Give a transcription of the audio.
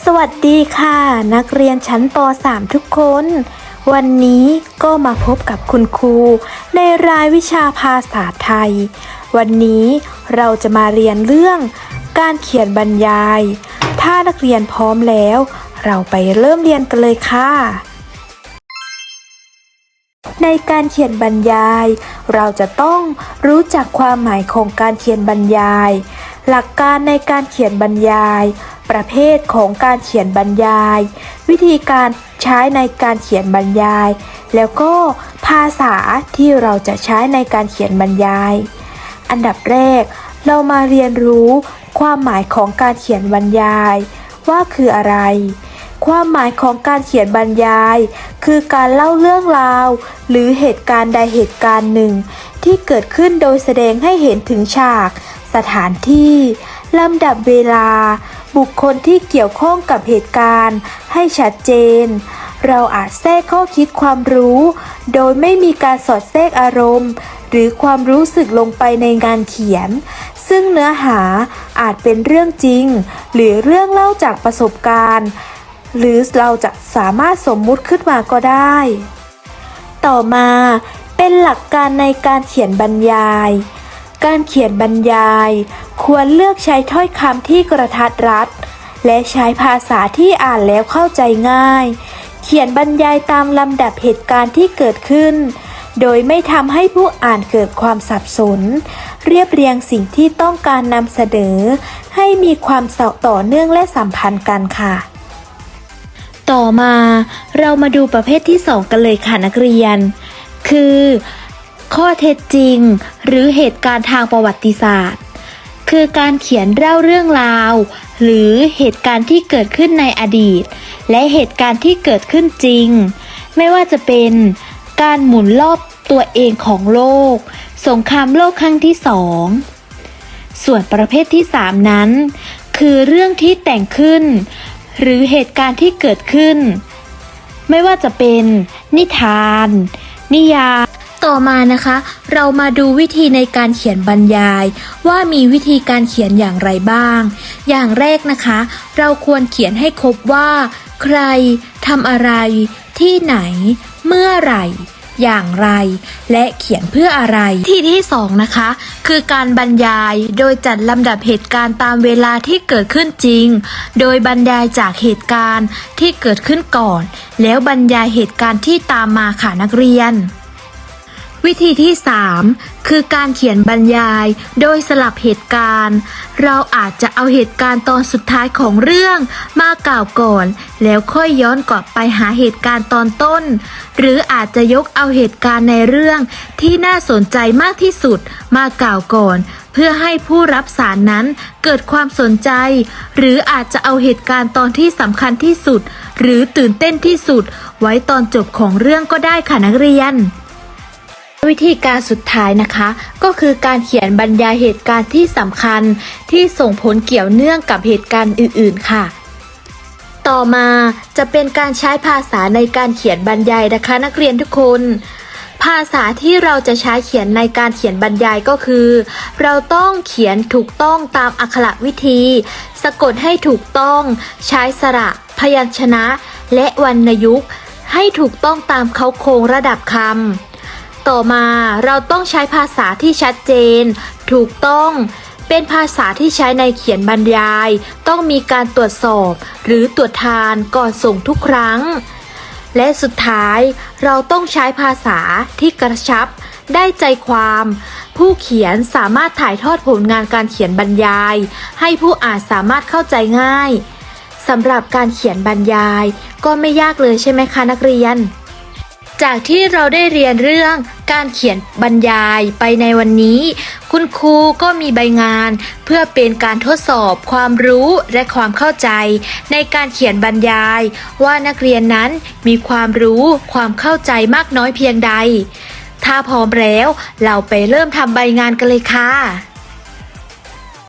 สวัสดีค่ะ นักเรียนชั้นป .3 ทุกคน วันนี้ก็มาพบกับคุณครู ในรายวิชาภาษาไทย วันนี้เราจะมาเรียนเรื่อง การเขียนบรรยาย ถ้านักเรียนพร้อมแล้ว เราไปเริ่มเรียนกันเลยค่ะ ในการเขียนบรรยาย เราจะต้องรู้จักความหมายของการเขียนบรรยาย หลักการในการเขียนบรรยาย ประเภทของการเขียนบรรยาย วิธีการใช้ในการเขียนบรรยาย แล้วก็ภาษาที่เราจะใช้ในการเขียนบรรยาย อันดับแรก เรามาเรียนรู้ความหมายของการเขียนบรรยาย ว่าคืออะไร ความหมายของการเขียนบรรยาย คือการเล่าเรื่องราว หรือเหตุการณ์ใดเหตุการณ์หนึ่ง ที่เกิดขึ้นโดยแสดงให้เห็นถึงฉาก สถานที่ ลำดับเวลา บุคคลที่เกี่ยวข้องกับเหตุการณ์ ให้ชัดเจน เราอาจแทรกข้อคิดความรู้ โดยไม่มีการสอดแทรกอารมณ์ หรือความรู้สึกลงไปในงานเขียน ซึ่งเนื้อหาอาจเป็นเรื่องจริง หรือเรื่องเล่าจากประสบการณ์ หรือเราจะสามารถสมมุติขึ้นมาก็ได้ ต่อมาเป็นหลักการในการเขียนบรรยาย การเขียนบรรยาย ควรเลือกใช้ถ้อยคำที่กระทัดรัด และใช้ภาษาที่อ่านแล้วเข้าใจง่าย เขียนบรรยายตามลำดับเหตุการณ์ที่เกิดขึ้น โดยไม่ทำให้ผู้อ่านเกิดความสับสน เรียบเรียงสิ่งที่ต้องการนำเสนอ ให้มีความต่อเนื่องและสัมพันธ์กันค่ะต่อมาเรามาดูประเภทที่ 2 กันเลยค่ะนักเรียน คือ ข้อเท็จจริง หรือเหตุการณ์ทางประวัติศาสตร์ คือการเขียนเล่าเรื่องราว หรือเหตุการณ์ที่เกิดขึ้นในอดีต และเหตุการณ์ที่เกิดขึ้นจริง ไม่ว่าจะเป็นการหมุนรอบตัวเองของโลก สงครามโลกครั้งที่สองส่วนประเภทที่ 3 นั้น คือเรื่องที่แต่งขึ้น หรือเหตุการณ์ที่เกิดขึ้น ไม่ว่าจะเป็น นิทาน นิยาย ต่อมานะคะ เรามาดูวิธีในการเขียนบรรยาย ว่ามีวิธีการเขียนอย่างไรบ้าง อย่างแรกนะคะ เราควรเขียนให้ครบว่า ใครทำอะไร ที่ไหน เมื่อไหร่ อย่างไร และเขียนเพื่ออะไร ที่ที่สองนะคะ คือการบรรยายโดยจัดลำดับเหตุการณ์ตามเวลาที่เกิดขึ้นจริง โดยบรรยายจากเหตุการณ์ที่เกิดขึ้นก่อน แล้วบรรยายเหตุการณ์ที่ตามมาค่ะนักเรียน วิธีที่ 3 คือการเขียนบรรยาย โดยสลับเหตุการณ์ เราอาจจะเอาเหตุการณ์ตอนสุดท้ายของเรื่องมากล่าวก่อน แล้วค่อยย้อนกลับไปหาเหตุการณ์ตอนต้น หรืออาจจะยกเอาเหตุการณ์ในเรื่องที่น่าสนใจมากที่สุดมากล่าวก่อน เพื่อให้ผู้รับสารนั้นเกิดความสนใจ หรืออาจจะเอาเหตุการณ์ตอนที่สำคัญที่สุด หรือตื่นเต้นที่สุด ไว้ตอนจบของเรื่องก็ได้ค่ะนักเรียน วิธีการสุดท้ายนะคะ ก็คือการเขียนบรรยายเหตุการณ์ที่สำคัญที่ส่งผลเกี่ยวเนื่องกับเหตุการณ์อื่น ๆ ค่ะ ต่อมาจะเป็นการใช้ภาษาในการเขียนบรรยายนะคะนักเรียนทุกคน ภาษาที่เราจะใช้เขียนในการเขียนบรรยายก็คือ เราต้องเขียนถูกต้องตามอักขระวิธี สะกดให้ถูกต้องใช้สระ พยัญชนะ และวรรณยุกต์ให้ถูกต้องตามเขาโครงระดับคำ ต่อมาเราต้องใช้ภาษาที่ชัดเจน ถูกต้อง เป็นภาษาที่ใช้ในเขียนบรรยาย ต้องมีการตรวจสอบ หรือตรวจทานก่อนส่งทุกครั้ง และสุดท้ายเราต้องใช้ภาษาที่กระชับ ได้ใจความ ผู้เขียนสามารถถ่ายทอดผลงานการเขียนบรรยาย ให้ผู้อ่านสามารถเข้าใจง่ายสำหรับการเขียนบรรยาย ก็ไม่ยากเลยใช่ไหมคะนักเรียน จากที่เราได้เรียนเรื่องการเขียนบรรยายไปในวันนี้ คุณครูก็มีใบงาน เพื่อเป็นการทดสอบความรู้และความเข้าใจ ในการเขียนบรรยาย ว่านักเรียนนั้นมีความรู้ความเข้าใจมากน้อยเพียงใด ถ้าพร้อมแล้ว เราไปเริ่มทำใบงานกันเลยค่ะ